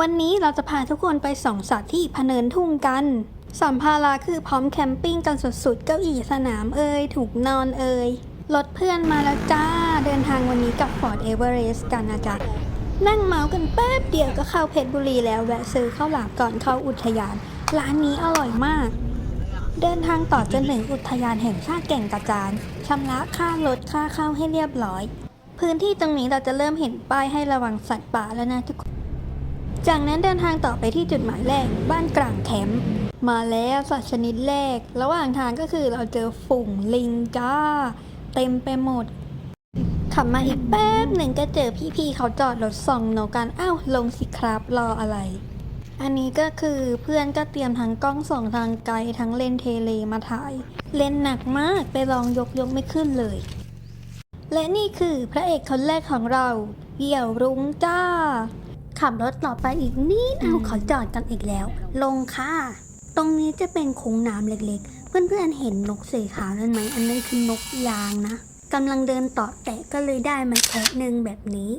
วันนี้เราจะพาทุกคนไปส่องสัตว์ที่พเนินทุ่งกันสัมภาระคือพร้อมแคมปิ้งกันสุดๆ เก้าอี้สนามเอ่ยถูกนอนเอ่ยรถเพื่อนมาแล้วจ้า เดินทางวันนี้กับ Ford Everest กันนะจ๊ะ นั่งเมากันแป๊บเดียวก็เข้าเพชรบุรีแล้วแวะซื้อข้าวหลามก่อนเข้าอุทยาน ร้านนี้อร่อยมาก เดินทางต่อจนถึงอุทยานแห่งชาติแก่งกระจานชำระค่ารถค่าเข้าให้เรียบร้อย พื้นที่ตรงนี้เราจะเริ่มเห็นป้ายให้ระวังสัตว์ป่าแล้วนะทุกคน จากนั้นเดินทางต่อไปที่จุดหมายแรก บ้านกลางแคมป์มาแล้วสัตว์ชนิดแรก ระหว่างทางก็คือเราเจอฝูงลิงจ้า เต็มไปหมด ขับมาอีกแป๊บหนึ่งก็เจอพี่ๆเขาจอดรถส่องนกกันอ้าวลงสิครับรออะไร อันนี้ก็คือเพื่อนก็เตรียมทั้งกล้องส่องทางไกลทั้งเลนเทเลมาถ่าย เลนหนักมากไปลองยกยกไม่ขึ้นเลย และนี่คือพระเอกคนแรกของเราเหี่ยวรุ้งจ้า ขับรถต่อไปอีกนิดเอาเขาจอดกันอีกแล้ว ลงค่ะ ตรงนี้จะเป็นโค้งน้ำเล็กๆ เพื่อนๆเห็นนกสีขาวนั่นไหม อันนั้นคือนกยางนะกำลังเดินต่อแตะก็เลยได้มาแคะหนึ่งแบบนี้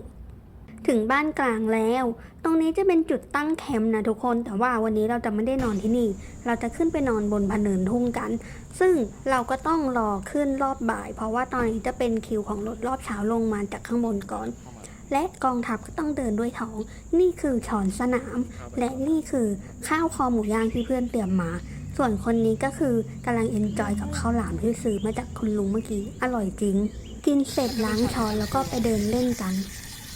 ถึงบ้านกลางแล้ว ตรงนี้จะเป็นจุดตั้งแคมป์นะทุกคน แต่ว่าวันนี้เราจะไม่ได้นอนที่นี่ เราจะขึ้นไปนอนบนพะเนินทุ่งกัน ซึ่งเราก็ต้องรอขึ้นรอบบ่าย เพราะว่าตอนนี้จะเป็นคิวของรถรอบเช้าลงมาจากข้างบนก่อน และกองทัพก็ต้องเดินด้วยท้อง นี่คือช้อนสนาม และนี่คือข้าวคอหมูย่างที่เพื่อนเตรียมมา ส่วนคนนี้ก็คือกำลังเอนจอยกับข้าวหลามที่ซื้อมาจากคุณลุงเมื่อกี้ อร่อยจริง กินเสร็จล้างช้อนแล้วก็ไปเดินเล่นกัน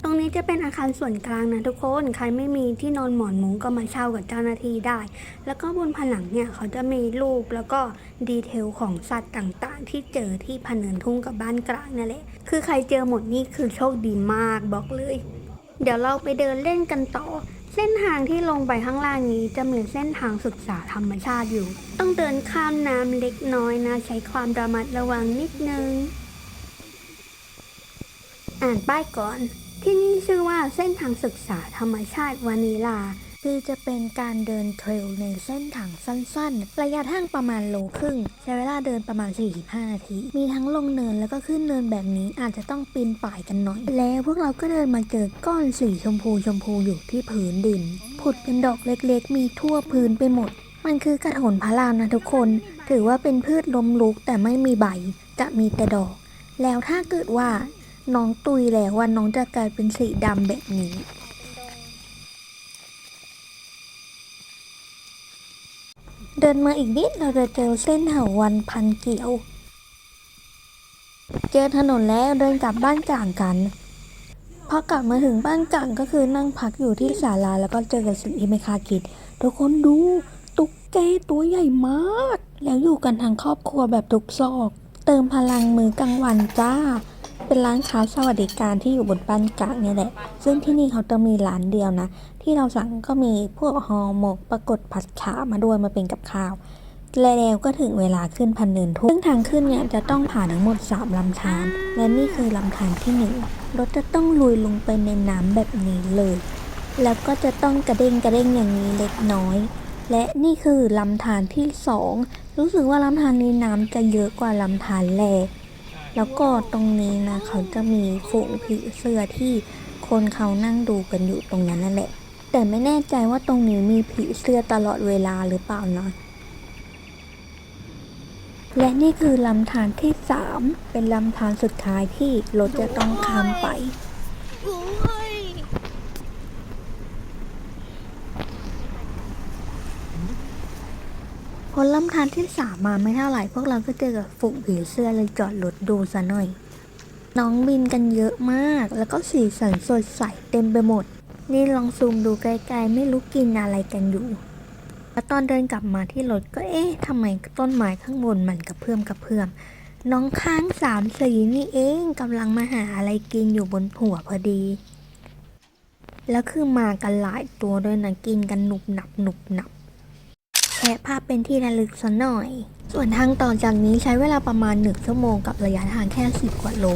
ตรงนี้จะเป็นอาคารส่วนกลางนะทุกคน ใครไม่มีที่นอนหมอนมุ้งก็มาเช่ากับเจ้าหน้าที่ได้ แล้วก็บนผนังเนี่ยเขาจะมีรูปแล้วก็ดีเทลของสัตว์ต่างๆ ที่เจอที่พเนินทุ่งกับบ้านกลางนั่นแหละ คือใครเจอหมดนี่คือโชคดีมากบอกเลย เดี๋ยวเราไปเดินเล่นกันต่อเส้นทางที่ลงไปข้างล่างนี้จะมีเส้นทางศึกษาธรรมชาติอยู่ ต้องเดินข้ามน้ำเล็กน้อยนะ ใช้ความระมัดระวังนิดนึง อ่านป้ายก่อน ที่นี่ชื่อว่าเส้นทางศึกษาธรรมชาติวานิลา คือจะเป็นการเดินเทรลในเส้นทางสั้นๆ ระยะทางประมาณโลครึ่ง ใช้เวลาเดินประมาณ 45 นาที มีทั้งลงเนินแล้วก็ขึ้นเนินแบบนี้อาจจะต้องปีนป่ายกันหน่อย แล้วพวกเราก็เดินมาเจอก้อนสีชมพูชมพูอยู่ที่พื้นดิน ผุดเป็นดอกเล็กๆ มีทั่วพื้นไปหมด มันคือกระโถนพระรามนะทุกคน ถือว่าเป็นพืชล้มลุกแต่ไม่มีใบ จะมีแต่ดอก แล้วถ้าเกิดว่า น้องตุยแล้วว่าน้องจะกลายเป็นสีดำแบบนี้ เดินมาอีกนิดเราจะเจอเส้นเถาวันพันเกี่ยว เจอถนนแล้วเดินกลับบ้านกลางกันพอกลับมาถึงบ้านกลางก็คือนั่งพักอยู่ที่ศาลาแล้วก็เจอกับสิ่งที่ไม่คาดคิดทุกคนดูตุ๊กแกตัวใหญ่มาก แล้วอยู่กันทั้งครอบครัวแบบทุกซอก เติมพลังมือกลางวันจ้า เป็นร้านค้าสวัสดิการที่อยู่บนบ้านกลางเนี่ยแหละ ซึ่งที่นี่เขาจะมีร้านเดียวนะ ที่เราสั่งก็มีพวกห่อหมกปรากฏผัดขามาด้วยมาเป็นกับข้าวแล้วก็ถึงเวลาขึ้นพันเนินทุ่งซึ่งทางขึ้นเนี่ยจะต้องผ่านทั้งหมด 3 ลำธาร และนี่คือลำธารที่หนึ่งรถจะต้องลุยลงไปในน้ำแบบนี้เลย แล้วก็จะต้องกระเด้งกระเด้งอย่างนี้เล็กน้อย และนี่คือลำธารที่สองรู้สึกว่าลำธารนี้น้ำจะเยอะกว่าลำธารแรก แล้วก็ตรงนี้นะเขาจะมีฝูงผีเสื้อที่คนเขานั่งดูกันอยู่ตรงนั้นนั่นแหละ แต่ไม่แน่ใจว่าตรงนี้มีผีเสื้อตลอดเวลาหรือเปล่านะ และนี่คือลำธารที่ 3 เป็นลำธารสุดท้ายที่รถจะต้องข้ามไป พอลำธารที่สามมาไม่เท่าไหร่ พวกเราก็เจอกับฝูงผีเสื้อเลยจอดรถดูซะหน่อย น้องบินกันเยอะมาก แล้วก็สีสันสดใสเต็มไปหมด นี่ลองซูมดูไกลๆไม่รู้กินอะไรกันอยู่ แล้วตอนเดินกลับมาที่รถก็เอ๊ะทำไมต้นไม้ข้างบนมันกระเพื่อมกระเพื่อม น้องค้างสามสีนี่เองกำลังมาหาอะไรกินอยู่บนหัวพอดี แล้วคือมากันหลายตัวด้วยนะกินกันหนุบหนับหนุบหนับะภาพเป็นที่ระลึกสัหน่อย ส่วนทางต่อจากนี้ใช้เวลาประมาณ 1 ชั่วโมงกับระยะทางแค่ 10 กว่าโล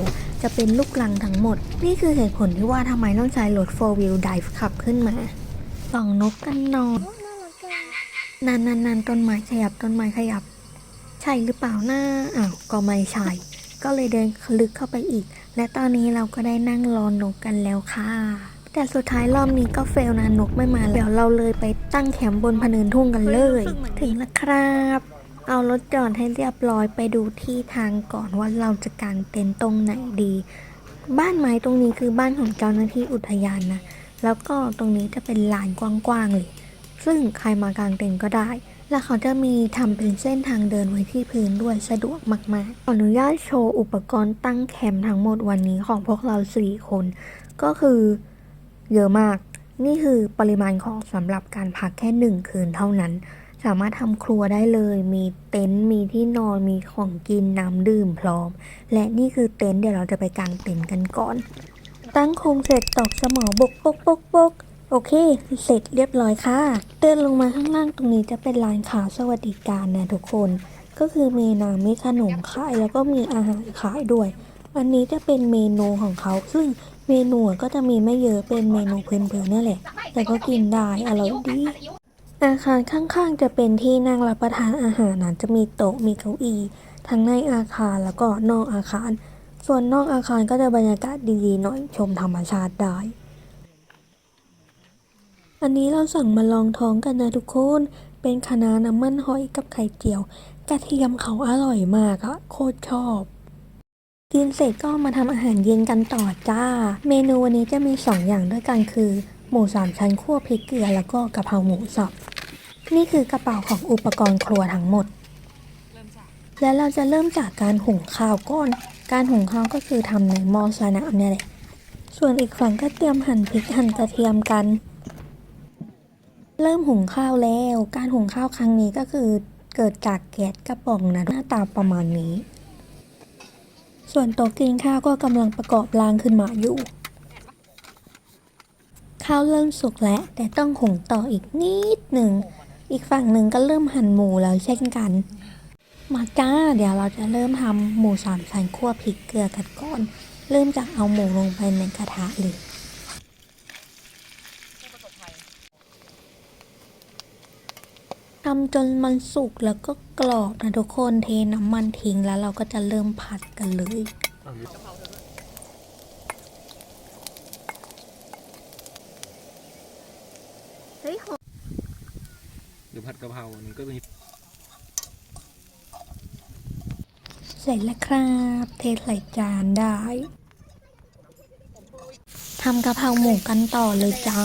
จะเป็นลูกลังทั้งหมด นี่คือเหตุผลที่ว่าทำไมต้องใช้รถ 4 wheel drive ขับขึ้นมาส่องนกกันหนอนนานนานๆต้นไม้ขยับต้นไม้ขยับ ใช่หรือเปล่าหนะอ้าวก็ไม่ใช่ก็เลยเดินลึกเข้าไปอีก และตอนนี้เราก็ได้นั่งรอนกกันแล้วค่ะ แต่สุดท้ายรอบนี้ก็เฟลนะนกไม่มาแล้วเดี๋ยวเราเลยไปตั้งแคมป์บนพเนินทุ่งกันเลย ถึงแล้วครับ เอารถจอดให้เรียบร้อยไปดูที่ทางก่อนว่าเราจะกางเต็นท์ตรงไหนดี บ้านไม้ตรงนี้คือบ้านของเจ้าหน้าที่อุทยานนะ แล้วก็ตรงนี้จะเป็นลานกว้างๆเลย ซึ่งใครมากางเต็นท์ก็ได้แล้วเขาจะมีทำเป็นเส้นทางเดินไว้ที่พื้นด้วยสะดวกมากๆขออนุญาตโชว์อุปกรณ์ตั้งแคมป์ทั้งหมดวันนี้ของพวกเราสี่คน ก็คือ เยอะมาก นี่คือปริมาณของสำหรับการพักแค่หนึ่งคืนเท่านั้น สามารถทำครัวได้เลย มีเต็นท์มีที่นอนมีของกินน้ำดื่มพร้อม และนี่คือเต็นท์เดี๋ยวเราจะไปกางเต็นท์กันก่อน ตั้งโครงเสร็จตอกสมอบกปกปกปกโอเค เสร็จเรียบร้อยค่ะ เดินลงมาข้างล่างตรงนี้จะเป็นร้านค้าสวัสดิการนะทุกคน ก็คือมีน้ำมีขนมขายแล้วก็มีอาหารขายด้วย อันนี้จะเป็นเมนูของเขาซึ่ง มนูก็จะมีไม่เยอะเป็นเมนูพื้นๆนั่นแหละ แต่ก็กินได้อร่อยดี อาคารข้างๆ จะเป็นที่นั่งรับประทานอาหารนะจะมีโต๊ะมีเก้าอี้ทั้งในอาคารแล้วก็นอกอาคาร ส่วนนอกอาคารก็จะบรรยากาศดีๆหน่อยชมธรรมชาติได้ อันนี้เราสั่งมาลองท้องกันนะทุกคน เป็นคะน้าน้ำมันหอยกับไข่เจียว กระเทียมเขาอร่อยมากอะโคตรชอบ กินเสร็จก็มาทำอาหารเย็นกันต่อจ้า เมนูวันนี้จะมีสองอย่างด้วยกันคือ หมูสามชั้นคั่วพริกเกลือแล้วก็กะเพราหมูสับ นี่คือกระเป๋าของอุปกรณ์ครัวทั้งหมด และเราจะเริ่มจากการหุงข้าวก่อนการหุงข้าวก็คือทำในหม้อสนามเนี่ยแหละ ส่วนอีกฝั่งก็เตรียมหั่นพริกหั่นกระเทียมกัน เริ่มหุงข้าวแล้ว การหุงข้าวครั้งนี้ก็คือเกิดจากแก๊สกระป๋องนะหน้าตาประมาณนี้ ส่วนโต๊ะกินข้าวก็กำลังประกอบรางขึ้นมาอยู่ ข้าวเริ่มสุกแล้ว แต่ต้องหุงต่ออีกนิดหนึ่ง อีกฝั่งหนึ่งก็เริ่มหั่นหมูแล้วเช่นกัน มาจ้า เดี๋ยวเราจะเริ่มทำหมูสามชั้นคั่วพริกเกลือกันก่อน เริ่มจากเอาหมูลงไปในกระทะเลยำจนมันสุกแล้วก็กรอบนะทุกคนเทน้ำมันทิ้งแล้วเราก็จะเริ่มผัดกันเลยหรือผัดกะเพรามันก็มีเสร็จแล้วครับ เทใส่จานได้ทำกะเพราหมูกันต่อเลยจ้า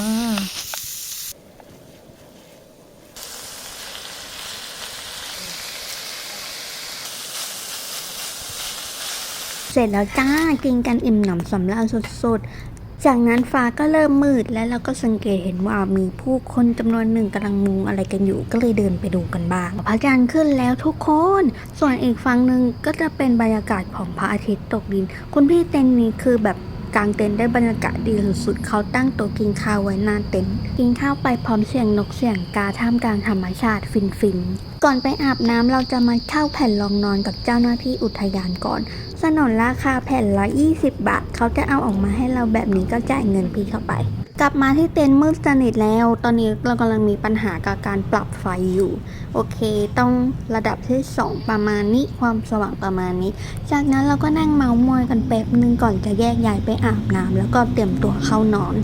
ร็จแล้วจ้ากินกันอิ่มหนำสำราญสุดๆ จากนั้นฟ้าก็เริ่มมืดและเราก็สังเกตเห็นว่ามีผู้คนจำนวนหนึ่งกำลังมุงอะไรกันอยู่ก็เลยเดินไปดูกันบ้างพระจันทร์ขึ้นแล้วทุกคน ส่วนอีกฝั่งหนึ่งก็จะเป็นบรรยากาศของพระอาทิตย์ตกดิน คุณพี่เต็นนี้คือแบบ กางเต็นท์ได้บรรยากาศดีสุดๆ เขาตั้งโต๊ะกินข้าวไว้หน้าเต็นท์กินข้าวไปพร้อมเสียงนกเสียงกาท่ามกลางธรรมชาติฟินๆ ก่อนไปอาบน้ำเราจะมาเช่าแผ่นรองนอนกับเจ้าหน้าที่อุทยานก่อน สนนราคาแผ่นละ 20 บาท เขาจะเอาออกมาให้เราแบบนี้ก็จ่ายเงินพี่เข้าไป กลับมาที่เต็นท์มืดสนิทแล้ว ตอนนี้เรากำลังมีปัญหากับการปรับไฟอยู่ โอเค ต้องระดับที่ 2 ประมาณนี้ ความสว่างประมาณนี้ จากนั้นเราก็นั่งเมาส์มอยกันแป๊บนึงก่อนจะแยกย้ายไปอาบน้ำแล้วก็เตรียมตัวเข้านอน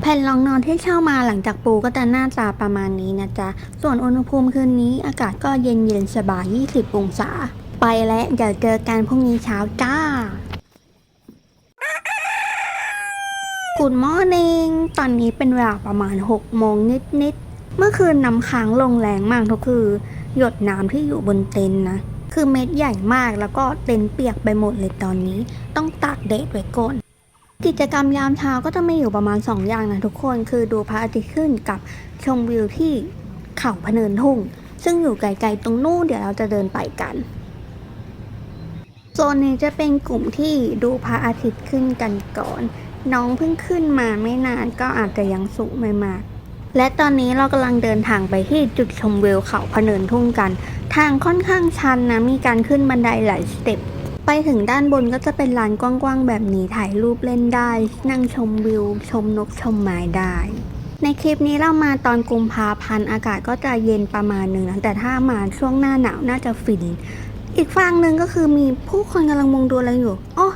แผ่นรองนอนที่เช่ามาหลังจากปูก็จะหน้าตาประมาณนี้นะจ๊ะ ส่วนอุณหภูมิคืนนี้อากาศก็เย็นเย็นสบาย 20 องศา ไปแล้วเดี๋ยวเจอกันพรุ่งนี้เช้าจ้า Good morning ตอนนี้เป็นเวลาประมาณ 6 โมงนิดๆ เมื่อคืนน้ำค้างลงแรงมากทุกคือ หยดน้ำที่อยู่บนเต็นท์นะ คือเม็ดใหญ่มากแล้วก็เต็นท์เปียกไปหมดเลยตอนนี้ ต้องตากแดดไว้ก่อนกิจกรรมยามเช้าก็จะมีอยู่ประมาณ 2 อย่างนะทุกคนคือดูพระอาทิตย์ขึ้นกับชมวิวที่เขาพเนินทุ่ง ซึ่งอยู่ไกลๆตรงนู้นเดี๋ยวเราจะเดินไปกันโซนนี้จะเป็นกลุ่มที่ดูพระอาทิตย์ขึ้นกันก่อน น้องเพิ่งขึ้นมาไม่นานก็อาจจะยังสูงไม่มากและตอนนี้เรากำลังเดินทางไปที่จุดชมวิวเขาพเนินทุ่งกัน ทางค่อนข้างชันนะ มีการขึ้นบันไดหลายสเต็ป ไปถึงด้านบนก็จะเป็นลานกว้างๆ แบบนี้ถ่ายรูปเล่นได้ นั่งชมวิว ชมนกชมไม้ได้ ในคลิปนี้เรามาตอนกุมภาพันธ์อากาศก็จะเย็นประมาณหนึ่งนะแต่ถ้ามาช่วงหน้าหนาวน่าจะฟิน อีกฝั่งหนึ่งก็คือมีผู้คนกำลังมุงดูอะไรอยู่อ๋อ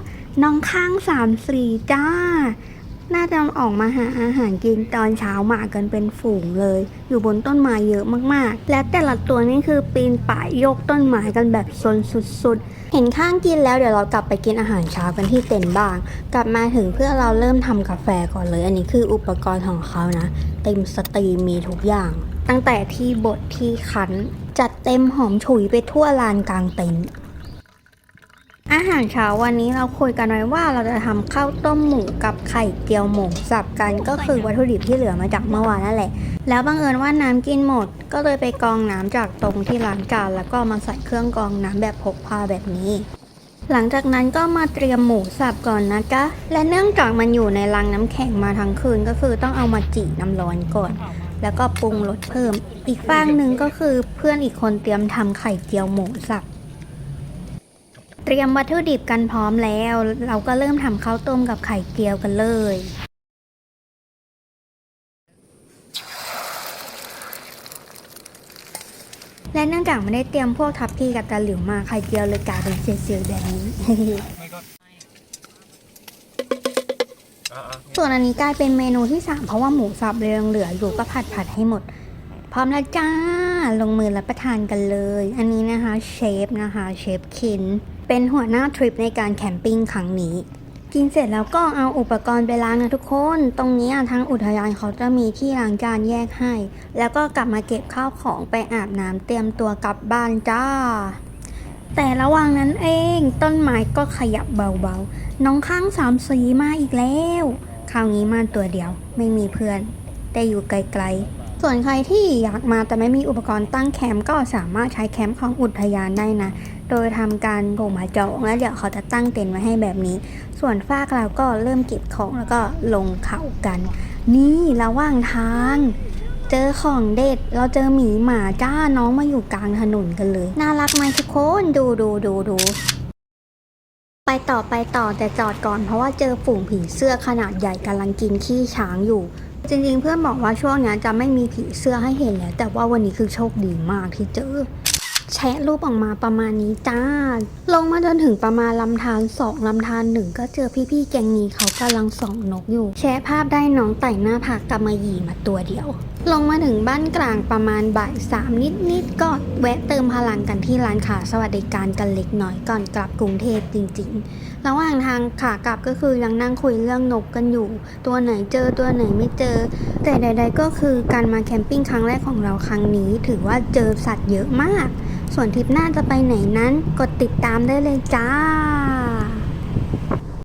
น้องข้างสามสี่จ้า น่าจะออกมาหาอาหารกินตอนเช้ามากันเป็นฝูงเลย อยู่บนต้นไม้เยอะมากๆ และแต่ละตัวนี่คือปีนป่ายยกต้นไม้กันแบบซนสุดๆ เห็นข้างกินแล้วเดี๋ยวเรากลับไปกินอาหารเช้ากันที่เต็นท์บ้าง กลับมาถึงเพื่อเราเริ่มทำกาแฟก่อนเลย อันนี้คืออุปกรณ์ของเขานะ เต็มสตรีมมีทุกอย่าง ตั้งแต่ที่บดที่คั้นจัดเต็มหอมฉุยไปทั่วลานกลางเต็นท์ อาหารเช้าวันนี้เราคุยกันไว้ว่าเราจะทำข้าวต้มหมูกับไข่เจียวหมูสับกันก็คือวัตถุดิบที่เหลือมาจากเมื่อวานนั่นแหละ แล้วบังเอิญว่าน้ำกินหมด ก็เลยไปกองน้ำจากตรงที่ล้างจานแล้วก็มาใส่เครื่องกองน้ำแบบพกพาแบบนี้ หลังจากนั้นก็มาเตรียมหมูสับก่อนนะคะและเนื่องจากมันอยู่ในรังน้ำแข็งมาทั้งคืนก็คือต้องเอามาจีน้ำร้อนก่อน แล้วก็ปรุงรสเพิ่ม อีกฟางหนึ่งก็คือเพื่อนอีกคนเตรียมทำไข่เจียวหมูสับ เตรียมวัตถุดิบกันพร้อมแล้ว เราก็เริ่มทำข้าวต้มกับไข่เจียวกันเลย และเนื่องจากไม่ได้เตรียมพวกทับพีกับตะหลิวมาไข่เจียวเลยกลายเป็นเสียวๆแบบนี้ส่วนอันนี้กลายเป็นเมนูที่ 3 เพราะว่าหมูสับเลยยังเหลืออยู่ก็ผัดผัดให้หมด พร้อมแล้วจ้า ลงมือรับประทานกันเลย อันนี้นะคะเชฟนะคะเชฟคิน เป็นหัวหน้าทริปในการแคมปิ้งครั้งนี้ กินเสร็จแล้วก็เอาอุปกรณ์ไปล้างนะทุกคน ตรงนี้ทางอุทยานเขาจะมีที่ล้างจานแยกให้ แล้วก็กลับมาเก็บข้าวของไปอาบน้ำเตรียมตัวกลับบ้านจ้า แต่ระหว่างนั้นเองต้นไม้ก็ขยับเบาๆ น้องข้างสามสีมาอีกแล้ว คราวนี้มาตัวเดียวไม่มีเพื่อน แต่อยู่ไกลๆ ส่วนใครที่อยากมาแต่ไม่มีอุปกรณ์ตั้งแคมป์ก็สามารถใช้แคมป์ของอุทยานได้นะ โดยทำการโทรมาจองแล้วเดี๋ยวเขาจะตั้งเต็นท์ไว้ให้แบบนี้ ส่วนฟากเราก็เริ่มเก็บของแล้วก็ลงเขากัน นี่ระหว่างทางเจอของเด็ด เราเจอหมีหมาจ้าน้องมาอยู่กลางถนนกันเลย น่ารักไหมทุกคนดูดูดูดู ไปต่อไปต่อแต่จอดก่อนเพราะว่าเจอฝูงผีเสื้อขนาดใหญ่กำลังกินขี้ช้างอยู่ จริงๆ เพื่อนบอกว่าช่วงนี้จะไม่มีผีเสื้อให้เห็นแล้ว แต่ว่าวันนี้คือโชคดีมากที่เจอแชะรูปออกมาประมาณนี้จ้า ลงมาจนถึงประมาณลำธารสองลำธารหนึ่งก็เจอพี่ๆแกงนี้เขากำลังส่องนกอยู่ แชะภาพได้น้องไต่หน้าผากกำมะหยี่มาตัวเดียว ลงมาถึงบ้านกลางประมาณบ่ายสามนิดๆก็แวะเติมพลังกันที่ร้านขาสวัสดิการกันเล็กน้อยก่อนกลับกรุงเทพจริงๆ ระหว่างทางขากลับก็คือยังนั่งคุยเรื่องนกกันอยู่ ตัวไหนเจอตัวไหนไม่เจอ แต่ใด ๆ ก็คือการมาแคมปิ้งครั้งแรกของเราครั้งนี้ ถือว่าเจอสัตว์เยอะมาก ส่วนทริปหน้าจะไปไหนนั้น กดติดตามได้เลยจ้า